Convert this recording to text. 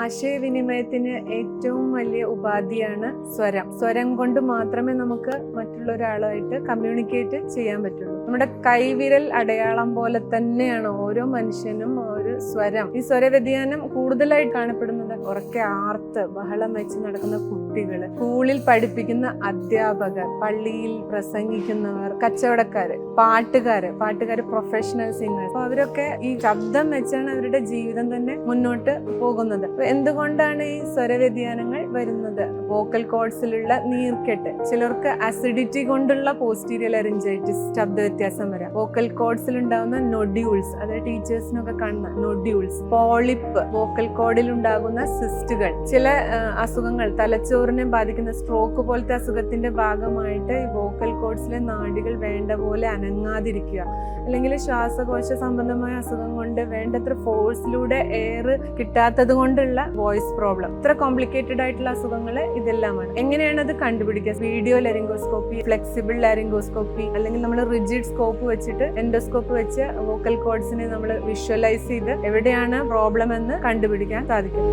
ആശയവിനിമയത്തിന് ഏറ്റവും വലിയ ഉപാധിയാണ് സ്വരം. സ്വരം കൊണ്ട് മാത്രമേ നമുക്ക് മറ്റുള്ള ഒരാളുമായിട്ട് കമ്മ്യൂണിക്കേറ്റ് ചെയ്യാൻ പറ്റുള്ളൂ. നമ്മുടെ കൈവിരൽ അടയാളം പോലെ തന്നെയാണ് ഓരോ മനുഷ്യനും ഒരു സ്വരം. ഈ സ്വര വ്യതിയാനം കൂടുതലായിട്ട് കാണപ്പെടുന്നത് ഉറക്കെ ആർത്ത് ബഹളം വെച്ച് നടക്കുന്ന കുട്ടികൾ സ്കൂളിൽ പഠിപ്പിക്കുന്ന അധ്യാപകർ പള്ളിയിൽ പ്രസംഗിക്കുന്നവർ കച്ചവടക്കാര് പാട്ടുകാര് പാട്ടുകാര് പ്രൊഫഷണൽ സിംഗേഴ്സ് അപ്പൊ അവരൊക്കെ ഈ ശബ്ദം വെച്ചാണ് അവരുടെ ജീവിതം തന്നെ മുന്നോട്ട് പോകുന്നത്. എന്തുകൊണ്ടാണ് ഈ സ്വരവ്യതിയാനങ്ങൾ വരുന്നത്? വോക്കൽ കോഡ്സിലുള്ള നീർക്കെട്ട്. ചിലർക്ക് അസിഡിറ്റി കൊണ്ടുള്ള പോസ്റ്റീരിയൽ അറിഞ്ചൈറ്റിസ് ശബ്ദ വ്യത്യാസം വരാം വോക്കൽ കോഡ്സിൽ ഉണ്ടാകുന്ന നൊഡ്യൂൾസ് അതായത് ടീച്ചേഴ്സിനൊക്കെ കാണുന്ന നൊഡ്യൂൾസ് പോളിപ്പ് വോക്കൽ കോഡിൽ ഉണ്ടാകുന്ന സിസ്റ്റുകൾ ചില അസുഖങ്ങൾ തലച്ചോറിനെ ബാധിക്കുന്ന സ്ട്രോക്ക് പോലത്തെ അസുഖത്തിന്റെ ഭാഗമായിട്ട് ഈ വോക്കൽ കോഡ്സിലെ നാടികൾ വേണ്ട പോലെ അനങ്ങാതിരിക്കുക. അല്ലെങ്കിൽ ശ്വാസകോശ സംബന്ധമായ അസുഖം കൊണ്ട് വേണ്ടത്ര ഫോഴ്സിലൂടെ എയർ കിട്ടാത്തത് കൊണ്ടുള്ള വോയിസ് പ്രോബ്ലം ഇത്ര കോംപ്ലിക്കേറ്റഡ് ആയിട്ടുള്ള അസുഖങ്ങൾ ഇതെല്ലാമാണ്. എങ്ങനെയാണ് അത് കണ്ടുപിടിക്കുക? വീഡിയോ ലാരിംഗോസ്കോപ്പി ഫ്ലെക്സിബിൾ ലാരിംഗോസ്കോപ്പി അല്ലെങ്കിൽ നമ്മൾ റിജിഡ് സ്കോപ്പ് വെച്ചിട്ട് എൻഡോസ്കോപ്പ് വെച്ച് വോക്കൽ കോഡ്സിനെ നമ്മൾ വിഷ്വലൈസ് ചെയ്ത് എവിടെയാണ് പ്രോബ്ലം എന്ന് കണ്ടുപിടിക്കാൻ സാധിക്കും.